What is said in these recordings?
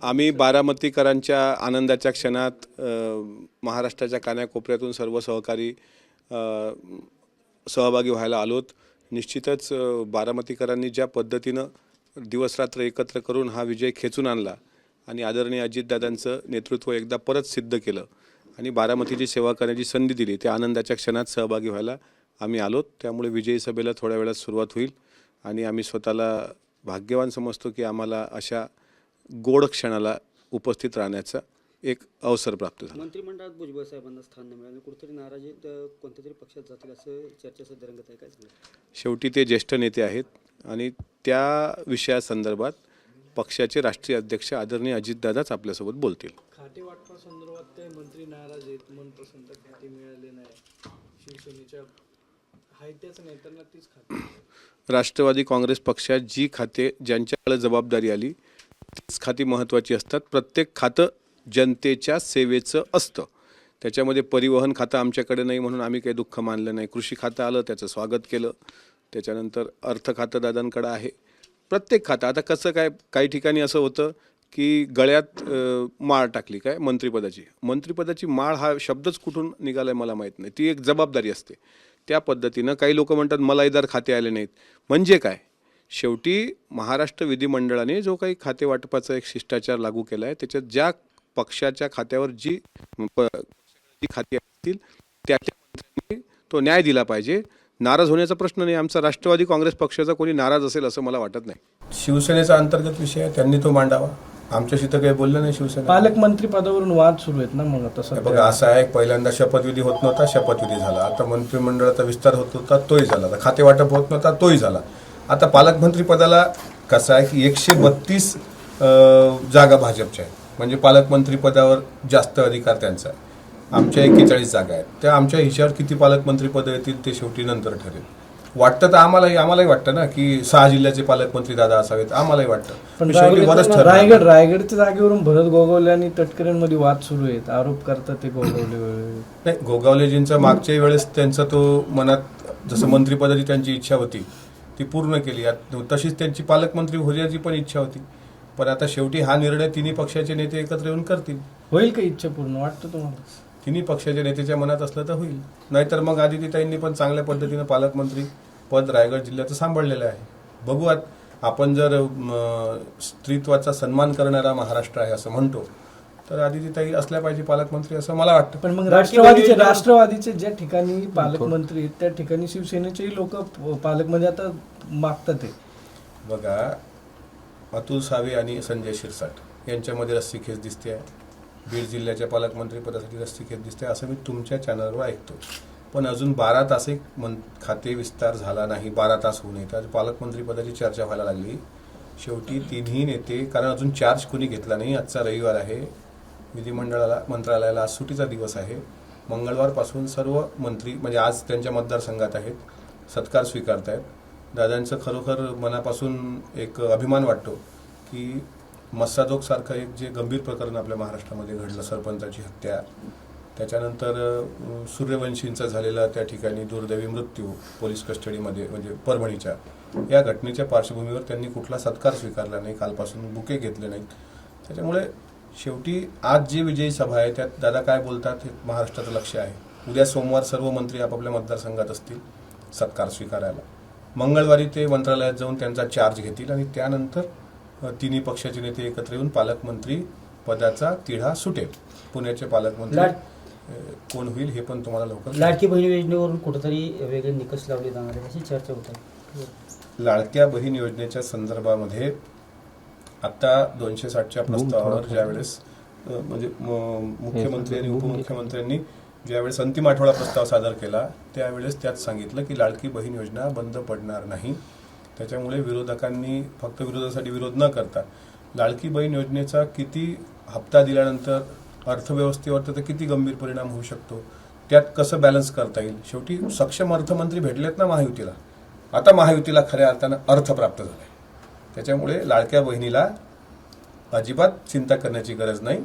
आम्ही बारामतीकरांच्या आनंदाच्या क्षणात महाराष्ट्राच्या कानाकोपऱ्यातून सर्व सहकारी सहभागी व्हायला आलोत. निश्चितच बारामतीकरांनी ज्या पद्धतीनं दिवसरात्र एकत्र करून हा विजय खेचून आणला आणि आदरणीय अजितदादांचं नेतृत्व एकदा परत सिद्ध केलं आणि बारामतीची सेवा करण्याची संधी दिली त्या आनंदाच्या क्षणात सहभागी व्हायला आम्ही आलोत. त्यामुळे विजयी सभेला थोड्या वेळात सुरुवात होईल आणि आम्ही स्वतःला भाग्यवान समजतो की आम्हाला अशा गोड क्षणाला उपस्थित राहण्याचा एक अवसर प्राप्त झाला. मंत्रिमंडळात भुजबळ साहेबांना स्थान न मिळालं. कुठेतरी नाराजी कोणत्या तरी पक्षात जातील असं चर्चा सध्या रंगत आहे काय शेवटी ते ज्येष्ठ नेते आहेत आणि त्या विषयासंदर्भात पक्षाचे राष्ट्रीय अध्यक्ष आदरणीय अजितदादाच आपल्यासोबत बोलतील. खाते वाटपा संदर्भात काही मंत्री नाराज आहेत मनपसंत खाते मिळाले नाही. शिवसेनेच्या आहे त्याच नेत्यांना तीच खाते. राष्ट्रवादी काँग्रेस पक्षात जी खाते ज्यांच्याकडे जबाबदारी आली तीच खाती महत्त्वाची असतात. प्रत्येक खातं जनतेच्या सेवेचं असतं. त्याच्यामध्ये परिवहन खातं आमच्याकडे नाही म्हणून आम्ही काही दुःख मानलं नाही. कृषी खातं आलं त्याचं स्वागत केलं. त्याच्यानंतर अर्थ खातं दादांकडं आहे. प्रत्येक खातं. आता कसं काय काही ठिकाणी असं होतं की गळ्यात माळ टाकली काय? मंत्रिपदाची. मंत्रिपदाची माळ हा शब्दच कुठून निघालाय मला माहीत नाही. ती एक जबाबदारी असते. त्या पद्धतीनं काही लोक म्हणतात मलाईदार खाते आले नाहीत. म्हणजे काय? शेवटी महाराष्ट्र विधिमंडळाने जो काही खाते वाटपाचा एक शिष्टाचार लागू केला आहे त्याच्यात ज्या पक्षाच्या खात्यावर जी प- जी खाती असतील त्या तो न्याय दिला पाहिजे. नाराज होण्याचा प्रश्न नाही. आमचा राष्ट्रवादी काँग्रेस पक्षाचा कोणी नाराज असेल असं मला वाटत नाही. शिवसेनेचा अंतर्गत विषय आहे त्यांनी तो मांडावा. आमच्याशी तर काही बोललं नाही शिवसेना. पालकमंत्री पदावरून वाद सुरू आहेत ना मग आता बघा असं आहे पहिल्यांदा शपथविधी होत नव्हता शपथविधी झाला. आता मंत्रिमंडळाचा विस्तार होत होता तोही झाला. आता खाते वाटप होत नव्हता तोही झाला. आता पालकमंत्री पदाला कसं आहे की एकशे बत्तीस जागा भाजपच्या आहेत. म्हणजे पालकमंत्री पदावर जास्त अधिकार त्यांचा आहे. आमच्या एक्केचाळीस जागा आहेत. त्या आमच्या हिशावर किती पालकमंत्री पदं येतील ते शेवटी नंतर ठरेल. वाटतं तर आम्हालाही आम्हालाही वाटतं ना की सहा जिल्ह्याचे पालकमंत्री दादा असावेत. आम्हालाही वाटतं. शेवटी वरच. रायगड रायगडच्या जागेवरून भरत गोगवले आणि तटकरेंमध्ये वाद सुरू आहेत. आरोप करतात ते गोगवले नाही गोगावलेजींचा मागच्या वेळेस त्यांचा तो मनात जसं मंत्रिपदाची त्यांची इच्छा होती ती पूर्ण केली. तशीच त्यांची पालकमंत्री होण्याची पण इच्छा होती. पण आता शेवटी हा निर्णय तिन्ही पक्षाचे नेते एकत्र येऊन करतील. होईल का इच्छा पूर्ण? वाटतं तुम्हाला? तिन्ही पक्षाच्या नेत्याच्या मनात असलं तर होईल. नाहीतर मग आदित्यताईंनी पण चांगल्या पद्धतीनं पालकमंत्री पद रायगड जिल्ह्याचं सांभाळलेलं आहे. बघू आपण जर स्त्रीत्वाचा सन्मान करणारा महाराष्ट्र आहे असं म्हणतो तर आदित्यताई असल्या पाहिजे पालकमंत्री असं मला वाटतं. पण मग राष्ट्रवादीचे राष्ट्रवादीचे ज्या ठिकाणी पालकमंत्री आहेत त्या ठिकाणी शिवसेनेचेही लोक पालकमंत्री आता मागतात ते. बघा अतुल सावे आणि संजय शिरसाट यांच्यामध्ये रस्सीखेच दिसते आहे. बीड जिल्ह्याच्या पालकमंत्री पदासाठी रस्सीखेच दिसते असं मी तुमच्या चॅनलवर ऐकतो. पण अजून बारा तास एक मन खाते विस्तार झाला नाही बारा तास होऊ नये तर पालकमंत्री पदाची चर्चा व्हायला लागली. शेवटी तिन्ही नेते कारण अजून चार्ज कोणी घेतला नाही आजचा रविवार आहे. विधिमंडळाला मंत्रालयाला आज सुटीचा दिवस आहे. मंगळवारपासून सर्व मंत्री म्हणजे आज त्यांच्या मतदारसंघात आहेत सत्कार स्वीकारतायत. दादांचं खरोखर मनापासून एक अभिमान वाटतो की मस्साजोगसारखं एक जे गंभीर प्रकरण आपल्या महाराष्ट्रामध्ये घडलं सरपंचाची हत्या. त्याच्यानंतर सूर्यवंशींचं सूर्यवंशींचा झालेला त्या ठिकाणी दुर्दैवी मृत्यू पोलीस कस्टडीमध्ये म्हणजे परभणीच्या. या घटनेच्या पार्श्वभूमीवर त्यांनी कुठला सत्कार स्वीकारला नाही कालपासून बुके घेतले नाहीत. त्याच्यामुळे शेवटी आज जी विजयी सभा आहे त्यात दादा काय बोलतात हे महाराष्ट्राचं लक्ष आहे. उद्या सोमवार सर्व मंत्री आपापल्या मतदारसंघात असतील सत्कार स्वीकारायला. मंगळवारी ते मंत्रालयात जाऊन त्यांचा चार्ज घेतील आणि त्यानंतर तिन्ही पक्षाचे नेते एकत्र येऊन पालकमंत्री पदाचा तिढा सुटेल. पुण्याचे पालकमंत्री कोण होईल हे पण तुम्हाला लवकर लाडकी बहीण योजनेवरून कुठेतरी वेगळे निकष लावले जाणार आहे अशी चर्चा होत आहे. लाडक्या बहीण योजनेच्या संदर्भामध्ये आता दोनशे साठच्या प्रस्तावावर ज्यावेळेस म्हणजे मुख्यमंत्री आणि उपमुख्यमंत्र्यांनी ज्यावेळेस अंतिम आठवडा प्रस्ताव सादर केला त्यावेळेस त्यात सांगितलं की लाडकी बहीण योजना बंद पडणार नाही. त्याच्यामुळे विरोधकांनी फक्त विरोधासाठी विरोध न करता लाडकी बहीण योजनेचा किती हप्ता दिल्यानंतर अर्थव्यवस्थेवर त्याचा किती गंभीर परिणाम होऊ शकतो त्यात कसं बॅलन्स करता येईल? शेवटी सक्षम अर्थमंत्री भेटलेत ना महायुतीला. आता महायुतीला खऱ्या अर्थानं अर्थ प्राप्त झालाय. त्याच्यामुळे लाडक्या बहिणीला अजिबात चिंता करण्याची गरज नाही.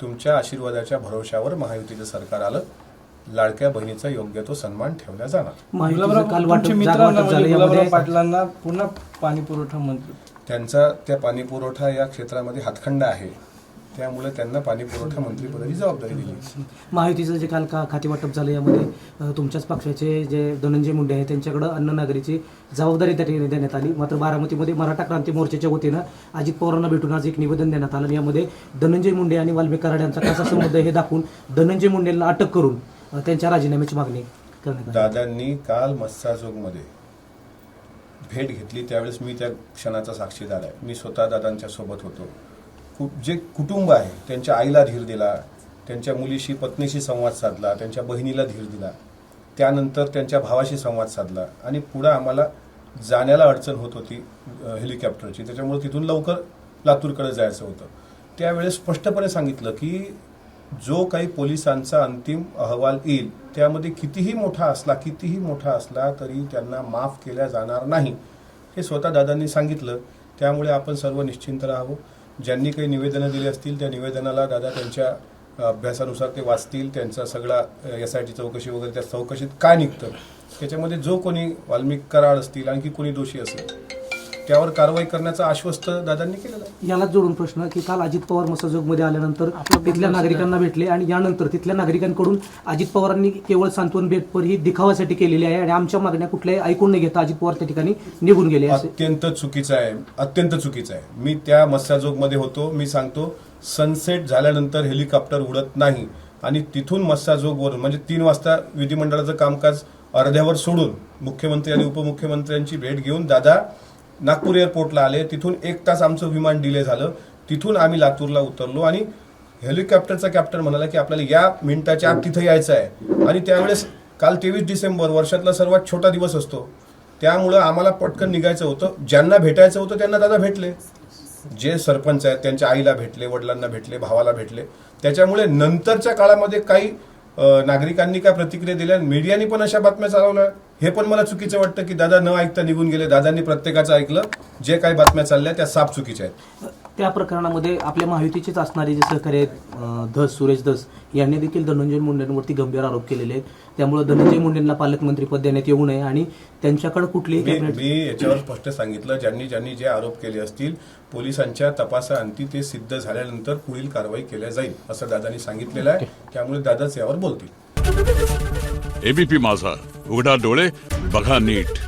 तुमच्या आशीर्वादाच्या भरोशावर महायुतीचं सरकार आलं. लाडक्या बहिणीचा योग्य तो सन्मान ठेवला जाणार. म्हणजे झालं. गुलाबराव यामध्ये पाटलांना पुन्हा पाणी पुरवठा मंत्री त्यांचा त्या पाणी पुरवठा या क्षेत्रामध्ये हातखंडा आहे. त्यामुळे त्यांना पाणी पुरवठा मंत्रिपदाची जबाबदारी दिली. महायुतीचं जे काल का खाते वाटप झालं यामध्ये तुमच्याच पक्षाचे जे धनंजय मुंडे आहेत त्यांच्याकडे अन्न नागरीची जबाबदारी त्या ठिकाणी देण्यात आली. मात्र बारामतीमध्ये मराठा क्रांती मोर्चाच्या वतीनं अजित पवारांना भेटून आज एक निवेदन देण्यात आलं. यामध्ये धनंजय मुंडे आणि वाल्मिक कराड यांचा कसा संबंध आहे हे दाखवून धनंजय मुंडेंना अटक करून त्यांच्या राजीनाम्याची मागणी करण्यात आली. दादांनी काल मस्साजोगमध्ये भेट घेतली. त्यावेळेस मी त्या क्षणाचा साक्षीदार आहे. मी स्वतः दादांच्या सोबत होतो. जे कुटुंब आहे त्यांच्या आईला धीर दिला त्यांच्या मुलीशी पत्नीशी संवाद साधला त्यांच्या बहिणीला धीर दिला त्यानंतर त्यांच्या भावाशी संवाद साधला आणि पुढं आम्हाला जाण्याला अडचण होत होती हेलिकॉप्टरची. त्याच्यामुळे तिथून लवकर लातूरकडे जायचं होतं. त्यावेळेस स्पष्टपणे सांगितलं की जो काही पोलिसांचा अंतिम अहवाल येईल त्यामध्ये कितीही मोठा असला कितीही मोठा असला तरी त्यांना माफ केल्या जाणार नाही. हे स्वतः दादांनी सांगितलं. त्यामुळे आपण सर्व निश्चिंत राहावं. ज्यांनी काही निवेदनं दिली असतील त्या निवेदनाला दादा त्यांच्या अभ्यासानुसार ते वाचतील त्यांचा सगळा एस आय टी चौकशी वगैरे त्या चौकशीत काय निघतं? त्याच्यामध्ये जो कोणी वाल्मिक कराड असतील आणखी कोणी दोषी असेल त्यावर कारवाई करण्याचं आश्वस्त दादांनी केलेलं आहे. यालाच जोडून प्रश्न की काल अजित पवार मसाजोगमध्ये आल्यानंतर तिथल्या नागरिकांना भेटले आणि यानंतर तिथल्या नागरिकांकडून अजित पवारांनी केवळ सांत्वन भेटपर ही दिखावासाठी केलेली आहे आणि आमच्या मागण्या कुठल्याही ऐकून न घेता अजित पवार त्या ठिकाणी निघून गेले असे. अत्यंत चुकीचं आहे. अत्यंत चुकीचं आहे. मी त्या मस्साजोगमध्ये होतो. मी सांगतो सनसेट झाल्यानंतर हेलिकॉप्टर उडत नाही. आणि तिथून मस्साजोगवरून म्हणजे तीन वाजता विधिमंडळाचं कामकाज अर्ध्यावर सोडून मुख्यमंत्री आणि उपमुख्यमंत्र्यांची भेट घेऊन दादा नागपूर एअरपोर्टला आले. तिथून एक तास आमचं विमान डिले झालं. तिथून आम्ही लातूरला उतरलो आणि हेलिकॉप्टरचा कॅप्टन म्हणाला की आपल्याला या मिनिटाच्या आत तिथं यायचं आहे. आणि त्यावेळेस काल तेवीस डिसेंबर वर्षातला सर्वात छोटा दिवस असतो. त्यामुळं आम्हाला पटकन निघायचं होतं. ज्यांना भेटायचं होतं त्यांना दादा भेटले. जे सरपंच आहेत त्यांच्या आईला भेटले वडिलांना भेटले भावाला भेटले. त्याच्यामुळे नंतरच्या काळामध्ये काही नागरिकांनी काय प्रतिक्रिया दिल्या? मीडियानी पण अशा बातम्या चालवल्या. हे पण मला चुकीचं वाटतं की दादा न ऐकता निघून गेले. दादांनी प्रत्येकाचं ऐकलं. जे काही बातम्या चालल्या त्या साफ चुकीच्या आहेत. त्या प्रकरणामध्ये आपल्या महायुतीचेच असणारे जे सहकारी आहेत धस सुरेश धस यांनी देखील धनंजय मुंडेंवरती गंभीर आरोप केलेले आहेत. त्यामुळे धनंजय मुंडेंना पालकमंत्रीपद देण्यात येऊ नये आणि त्यांच्याकडे कुठलीही मी याच्यावर स्पष्ट सांगितलं ज्यांनी ज्यांनी जे आरोप केले असतील पोलिसांच्या तपासाअंती ते सिद्ध झाल्यानंतर पुढील कारवाई केल्या जाईल असं दादांनी सांगितलेलं आहे. त्यामुळे दादाच यावर बोलतील. एबीपी माझा उघडा डोळे बघा नीट.